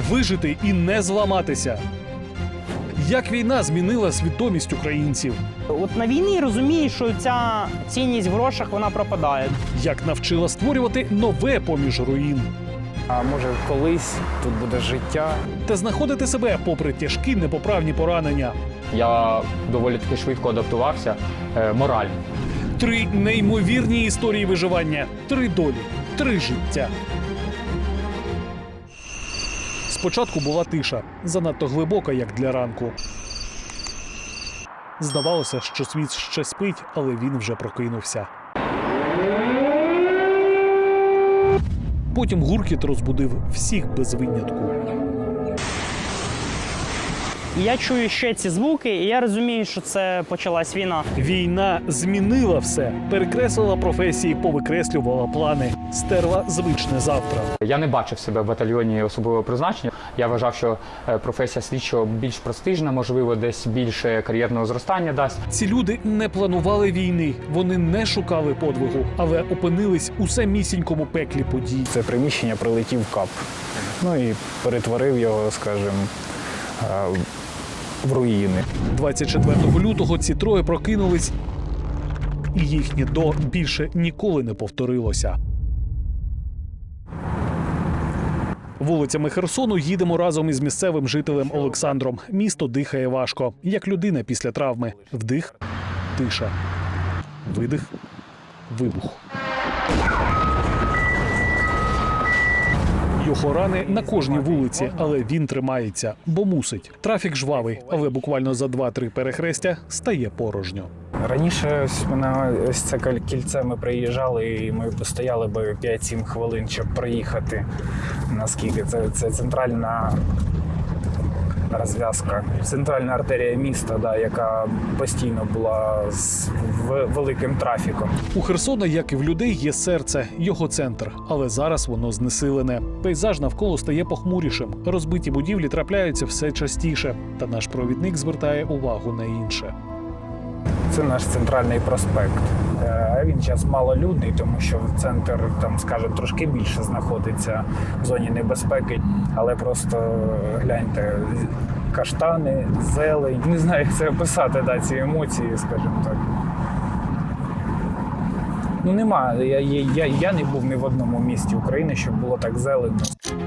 вижити і не зламатися. Як війна змінила свідомість українців, От на війні розумієш, що ця цінність в грошах вона пропадає. як навчила створювати нове поміж руїн А може, колись тут буде життя. та знаходити себе попри тяжкі непоправні поранення. Я доволі таки швидко адаптувався е, морально. Три неймовірні історії виживання, три долі, три життя. Спочатку була тиша, занадто глибока, як для ранку. Здавалося, що світ ще спить, але він вже прокинувся. Потім гуркіт розбудив всіх без винятку. І я чую ще ці звуки, і я розумію, що це почалась війна. Війна змінила все, перекреслила професії, повикреслювала плани, стерла звичне завтра. Я не бачив себе в батальйоні особливого призначення. Я вважав, що е, професія слідчого більш престижна, можливо, десь більше кар'єрного зростання дасть. Ці люди не планували війни, вони не шукали подвигу, але опинились у самісінькому пеклі подій. Це приміщення прилетів кап. Ну і перетворив його, скажімо, е, в руїни. 24 лютого ці троє прокинулись, і їхнє до більше ніколи не повторилося. Вулицями Херсону їдемо разом із місцевим жителем Олександром. Місто дихає важко, як людина після травми. Вдих, тиша, видих, вибух. Його рани на кожній вулиці, але він тримається, бо мусить. Трафік жвавий, але буквально за 2-3 перехрестя стає порожньо. Раніше ось на ось це кільце ми приїжджали, і ми постояли би 5-7 хвилин, щоб проїхати. Наскільки це, це центральна розв'язка, центральна артерія міста, да, яка постійно була з великим трафіком. У Херсона, як і в людей, є серце, його центр, але зараз воно знесилене. Пейзаж навколо стає похмурішим. Розбиті будівлі трапляються все частіше, та наш провідник звертає увагу на інше. Це наш центральний проспект. Е, Він зараз малолюдний, тому що центр там, скажімо, трошки більше знаходиться в зоні небезпеки, але просто е, гляньте. Каштани, зелень. Не знаю, як це описати, да, ці емоції, скажімо так. Ну нема. Я, я, я не був ні в одному місті України, щоб було так зелено.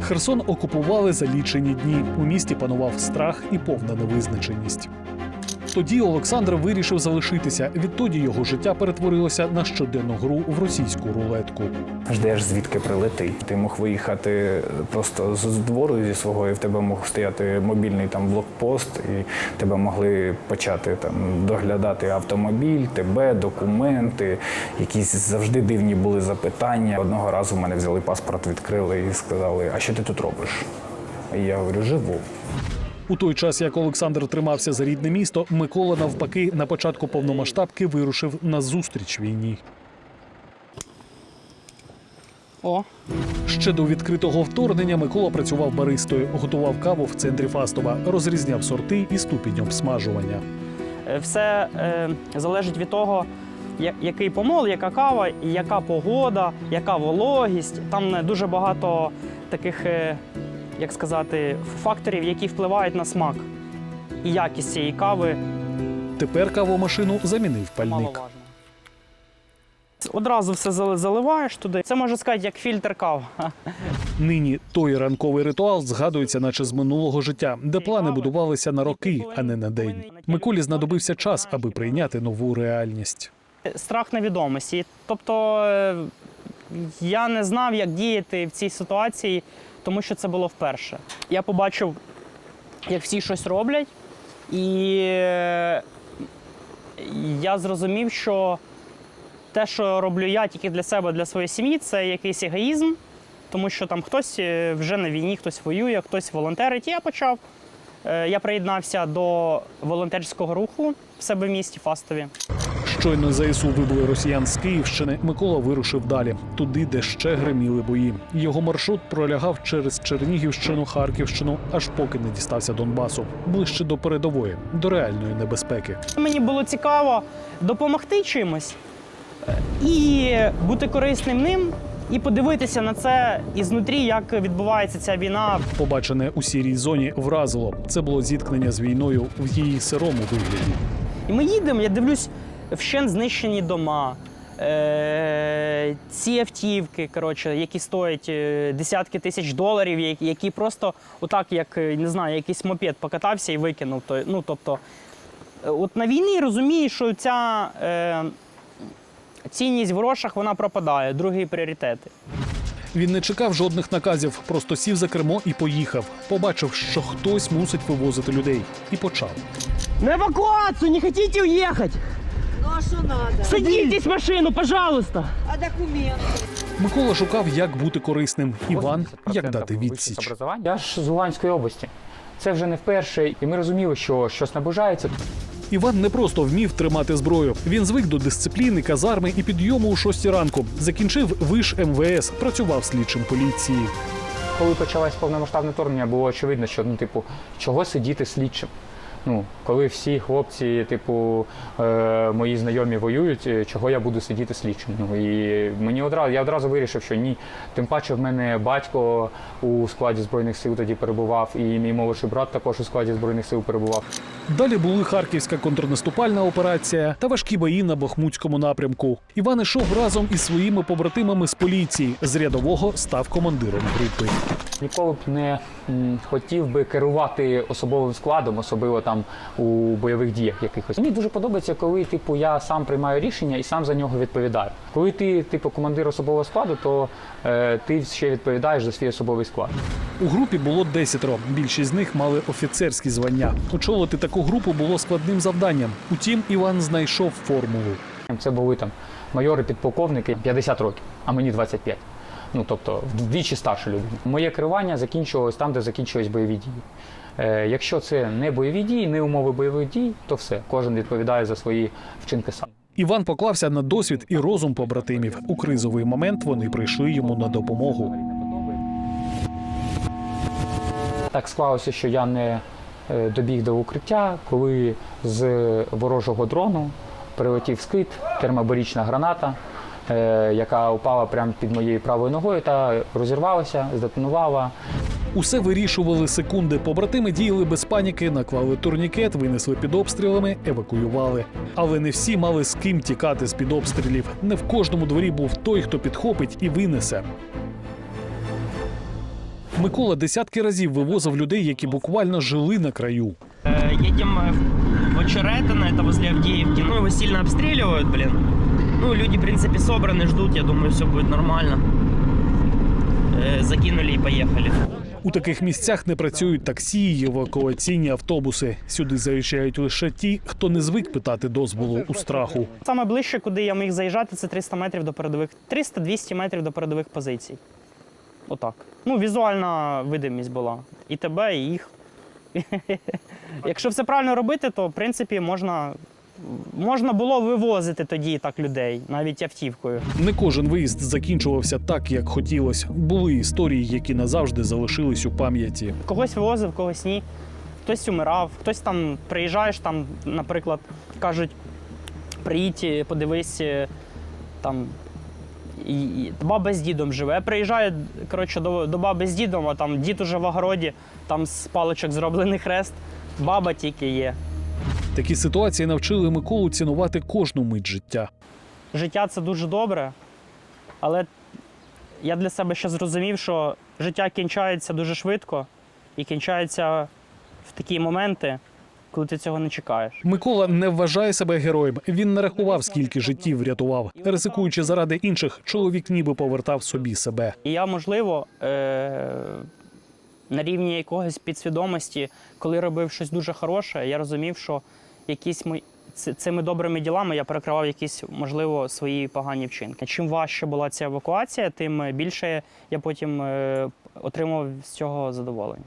Херсон окупували за лічені дні. У місті панував страх і повна невизначеність. Тоді Олександр вирішив залишитися. Відтоді його життя перетворилося на щоденну гру в російську рулетку. Ждеш, звідки прилетить. Ти мог виїхати просто з двору зі свого, і в тебе мог стояти мобільний там блокпост, і тебе могли почати там доглядати автомобіль, тебе, документи. Якісь завжди дивні були запитання. Одного разу мене взяли паспорт, відкрили і сказали: А що ти тут робиш? І я говорю, живу. У той час, як Олександр тримався за рідне місто, Микола навпаки на початку повномасштабки вирушив на зустріч війні. О, Ще до відкритого вторгнення Микола працював баристою, готував каву в центрі Фастова, розрізняв сорти і ступінь обсмажування. е, все е, залежить від того, я- який помол, яка кава, яка погода, яка вологість. Там е, дуже багато таких, е, як сказати, факторів, які впливають на смак і якість цієї кави. Тепер кавомашину замінив пальник. Маловажно. Одразу все заливаєш туди. Це можна сказати, як фільтр кави. Нині той ранковий ритуал згадується, наче з минулого життя, де плани будувалися на роки, а не на день. Миколі знадобився час, аби прийняти нову реальність. Страх невідомості. Тобто е, я не знав, як діяти в цій ситуації, тому що це було вперше. Я побачив, як всі щось роблять, і е, я зрозумів, що те, що роблю я тільки для себе, для своєї сім'ї, це якийсь егоїзм, тому що там хтось е, вже на війні, хтось воює, хтось волонтерить. І я почав. Е, Я приєднався до волонтерського руху в себе в місті Фастові. Щойно ЗСУ вибили росіян з Київщини. Микола вирушив далі, туди, де ще гриміли бої. Його маршрут пролягав через Чернігівщину, Харківщину, аж поки не дістався Донбасу, ближче до передової, до реальної небезпеки. Мені було цікаво допомогти чимось і бути корисним ним, і подивитися на це ізнутрі, як відбувається ця війна. Побачене у сірій зоні вразило. Це було зіткнення з війною в її сирому вигляді. І ми їдемо, я дивлюсь, вщент знищені дома. Е, ці автівки, коротше, які стоять е, десятки тисяч доларів, які- просто отак, як е, не знаю, якийсь мопед покатався і викинув. То, ну, тобто, от на війні розумієш, що ця е, цінність в грошах вона пропадає, другі пріоритети. Він не чекав жодних наказів, просто сів за кермо і поїхав. Побачив, що хтось мусить вивозити людей, і почав. На евакуацію, не хочете уїхати? Ну а что надо? Садіть в машину, пожалуйста. А документы? Микола шукав, як бути корисним. Іван, як дати відсіч. Я ж з Луганської області. Це вже не вперше, і ми розуміли, що щось наближається. Іван не просто вмів тримати зброю. Він звик до дисципліни, казарми і підйому у шостій ранку. Закінчив виш МВС, працював слідчим поліції. Коли почалось повномасштабне вторгнення, було очевидно, що ну, типу, чого сидіти слідчим. Ну, коли всі хлопці, типу, е, мої знайомі воюють, е, чого я буду сидіти слідчим? Ну і мені одразу я одразу вирішив, що ні. Тим паче в мене батько у складі збройних сил тоді перебував, і мій молодший брат також у складі збройних сил перебував. Далі були харківська контрнаступальна операція та важкі бої на Бахмутському напрямку. Іван ішов разом із своїми побратимами з поліції. З рядового став командиром групи. Ніколи б не м, хотів би керувати особовим складом, особливо там у бойових діях якихось. Мені дуже подобається, коли типу я сам приймаю рішення і сам за нього відповідаю. Коли ти, типу, командир особового складу, то е, ти ще відповідаєш за свій особовий склад. У групі було десятеро. Більшість з них мали офіцерські звання. Очолити таку групу було складним завданням. Утім, Іван знайшов формулу. Це були там майори, підполковники 50 років, а мені 25. Ну тобто вдвічі старше люди. Моє керування закінчувалось там, де закінчились бойові дії. Е, якщо це не бойові дії, не умови бойових дій, то все. Кожен відповідає за свої вчинки сам. Іван поклався на досвід і розум побратимів. У кризовий момент вони прийшли йому на допомогу. Так склалося, що я не е, добіг до укриття, коли з ворожого дрону прилетів скид, термобарічна граната, е, яка упала прямо під моєю правою ногою та розірвалася, здетонувала. Усе вирішували секунди. Побратими діяли без паніки, наклали турнікет, винесли під обстрілами, евакуювали. Але не всі мали з ким тікати з під обстрілів. Не в кожному дворі був той, хто підхопить і винесе. Микола десятки разів вивозив людей, які буквально жили на краю. Э, Едем э, в Очеретино, это возле Авдеевки. Ну, его сильно обстреливают, блин. Ну, люди, в принципе, собраны, ждут. Я думаю, все будет нормально. Э, Закинули и поехали. У таких місцях не працюють таксі й евакуаційні автобуси. Сюди заїжджають лише ті, хто не звик питати дозволу у страху. Саме ближче, куди я міг заїжджати, це 300 метрів до передових, 300-200 метрів до передових позицій. Отак. Ну, візуальна видимість була. І тебе, і їх. Якщо все правильно робити, то в принципі можна, можна було вивозити тоді так людей, навіть автівкою. Не кожен виїзд закінчувався так, як хотілося. Були історії, які назавжди залишились у пам'яті. Когось вивозив, когось ні. Хтось умирав, хтось там приїжджаєш, там, наприклад, кажуть, приїдь, подивись, е, там. І, і баба з дідом живе. Я приїжджаю коротше, до, до баби з дідом, а там дід уже в огороді, там з паличок зроблений хрест, баба тільки є. Такі ситуації навчили Миколу цінувати кожну мить життя. Життя це дуже добре, але я для себе ще зрозумів, що життя кінчається дуже швидко і кінчається в такі моменти, коли ти цього не чекаєш. Микола не вважає себе героєм. Він не рахував, скільки життів врятував. Ризикуючи заради інших, чоловік ніби повертав собі себе. І я, можливо, е- на рівні якогось підсвідомості, коли робив щось дуже хороше, я розумів, що якісь мої. Цими добрими ділами я перекривав якісь, можливо, свої погані вчинки. Чим важче була ця евакуація, тим більше я потім е, отримував з цього задоволення.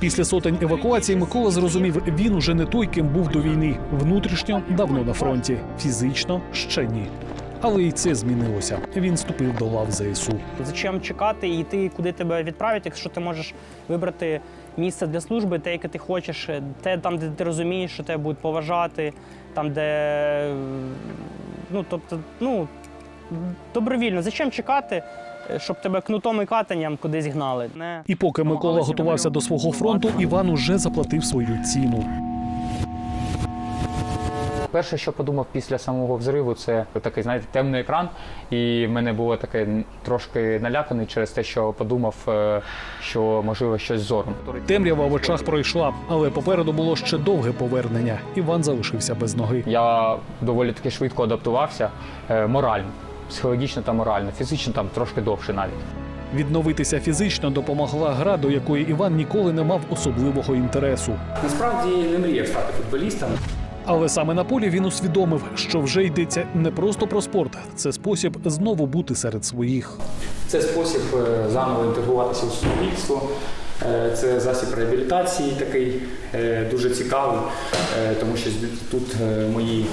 Після сотень евакуацій Микола зрозумів, він уже не той, ким був до війни. Внутрішньо давно на фронті, фізично ще ні. Але і це змінилося. Він ступив до лав ЗСУ. Зачем чекати і йти, куди тебе відправять, якщо ти можеш вибрати місце для служби, те, яке ти хочеш, те там, де ти розумієш, що тебе будуть поважати, там, де е, ну, тобто, ну, добровільно. Зачем чекати? е, щоб тебе кнутом і катанням кудись гнали. Не І поки Микола готувався до свого фронту, Іван уже заплатив свою ціну. Перше, що подумав після самого взриву, це такий, знаєте, темний екран. І в мене було таке трошки наляканий через те, що подумав, е, що можливо щось зором. Темрява в очах пройшла, але попереду було ще довге повернення. Іван залишився без ноги. Я доволі таки швидко адаптувався е, морально, психологічно та морально, фізично там трошки довше навіть. Відновитися фізично допомогла гра, до якої Іван ніколи не мав особливого інтересу. Насправді не мріяв стати футболістом. Але саме на полі він усвідомив, що вже йдеться не просто про спорт, це спосіб знову бути серед своїх. Це спосіб е, заново інтегруватися у суспільство. Е, Це засіб реабілітації такий е, дуже цікавий, тому що тут мої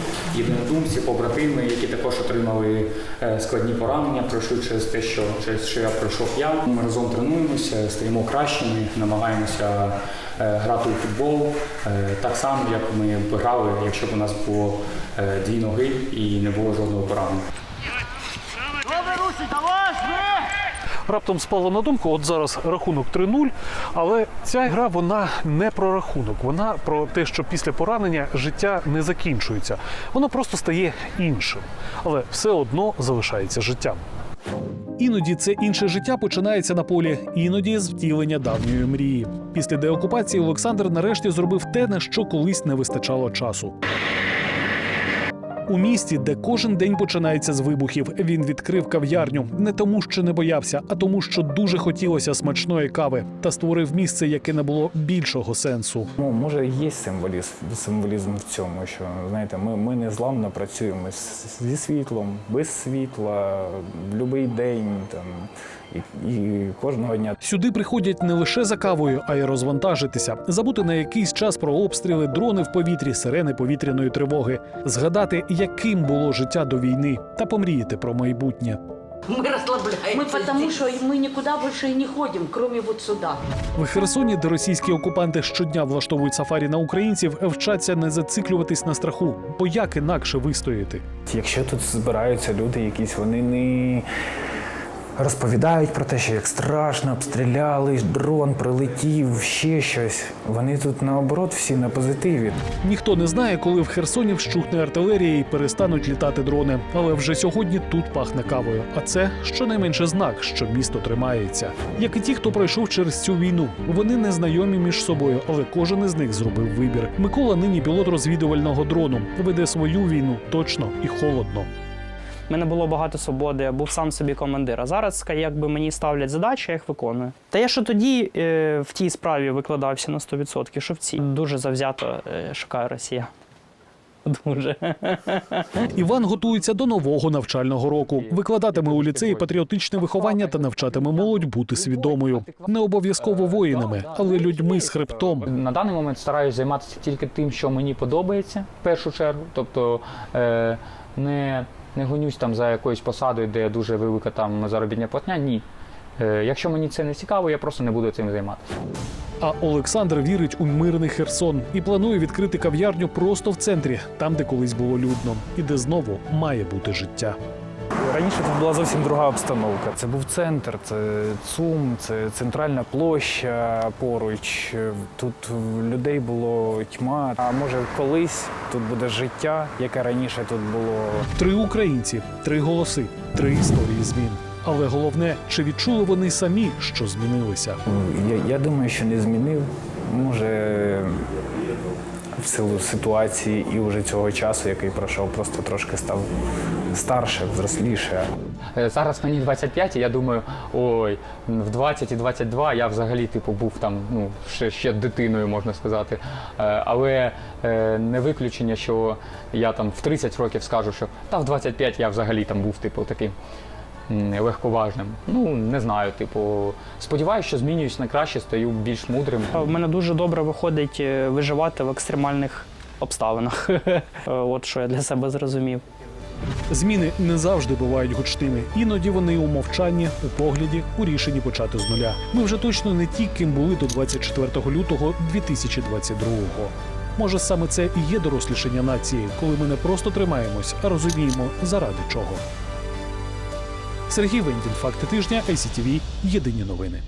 єдинодумці, побратими, які також отримали е, складні поранення, пройшли через те, що через що я пройшов я. Ми разом тренуємося, стаємо кращими, намагаємося е, грати у футбол е, так само, як ми б грали, якщо б у нас було дві ноги і не було жодного поранення. Раптом спало на думку, от зараз рахунок 3-0, але ця гра вона не про рахунок, вона про те, що після поранення життя не закінчується. Воно просто стає іншим, але все одно залишається життям. Іноді це інше життя починається на полі, іноді з втілення давньої мрії. Після деокупації Олександр нарешті зробив те, на що колись не вистачало часу. У місті, де кожен день починається з вибухів, він відкрив кав'ярню. Не тому, що не боявся, а тому, що дуже хотілося смачної кави, та створив місце, яке не було більшого сенсу. Ну, може, є символізм, символізм в цьому, що знаєте, ми, ми незламно працюємо зі світлом, без світла, будь-який день там, і, і кожного дня. Сюди приходять не лише за кавою, а й розвантажитися, забути на якийсь час про обстріли, дрони в повітрі, сирени повітряної тривоги, згадати, яким було життя до війни, та помріяти про майбутнє. Мы расслабляемся. Мы потому что мы никуда больше и не ходим, кроме вот сюда. В Херсоні, де російські окупанти щодня влаштовують сафарі на українців, вчаться не зациклюватись на страху, бо як інакше вистояти. Якщо тут збираються люди, якісь вони не розповідають про те, що як страшно, обстріляли, дрон прилетів, ще щось. Вони тут наоборот всі на позитиві. Ніхто не знає, коли в Херсоні вщухне артилерія і перестануть літати дрони. Але вже сьогодні тут пахне кавою. А це щонайменше знак, що місто тримається. Як і ті, хто пройшов через цю війну. Вони не знайомі між собою, але кожен із них зробив вибір. Микола нині пілот розвідувального дрону. Веде свою війну точно і холодно. У мене було багато свободи, я був сам собі командир. А зараз якби мені ставлять задачі, я їх виконую. Та я що тоді е, в тій справі викладався на 100%, що в цій дуже завзято е, шукаю Росія. Дуже. Іван готується до нового навчального року. Викладатиме у ліцеї патріотичне виховання та навчатиме молодь бути свідомою. Не обов'язково воїнами, але людьми з хребтом. На даний момент стараюся займатися тільки тим, що мені подобається в першу чергу. Тобто е, не, не гонюсь там за якоюсь посадою, де дуже велика там заробітня платня. Ні. Е, якщо мені це не цікаво, я просто не буду цим займатися. А Олександр вірить у мирний Херсон і планує відкрити кав'ярню просто в центрі, там, де колись було людно, і де знову має бути життя. Раніше тут була зовсім друга обстановка. Це був центр, це ЦУМ, це центральна площа поруч. Тут людей було тьма. А може колись тут буде життя, яке раніше тут було. Три українці, три голоси, три історії змін. Але головне, чи відчули вони самі, що змінилися? Я, я думаю, що не змінив. Може, в силу ситуації і вже цього часу, який пройшов, просто трошки став старше, взросліше. Е, Зараз мені 25, і я думаю, ой, в 20 і 22 я взагалі типу був там, ну ще, ще дитиною, можна сказати. Е, Але е, не виключення, що я там в 30 років скажу, що та в 25 я взагалі там був, типу, таким м, легковажним. Ну не знаю, типу, сподіваюся, що змінююсь на краще, стаю більш мудрим. В мене дуже добре виходить е, виживати в екстремальних обставинах. Е, От що я для себе зрозумів. Зміни не завжди бувають гучними. Іноді вони у мовчанні, у погляді, у рішенні почати з нуля. Ми вже точно не ті, ким були до 24 лютого 2022-го. Може, саме це і є дорослішання нації, коли ми не просто тримаємось, а розуміємо, заради чого. Сергій Вендін, факти тижня, ICTV, Єдині новини.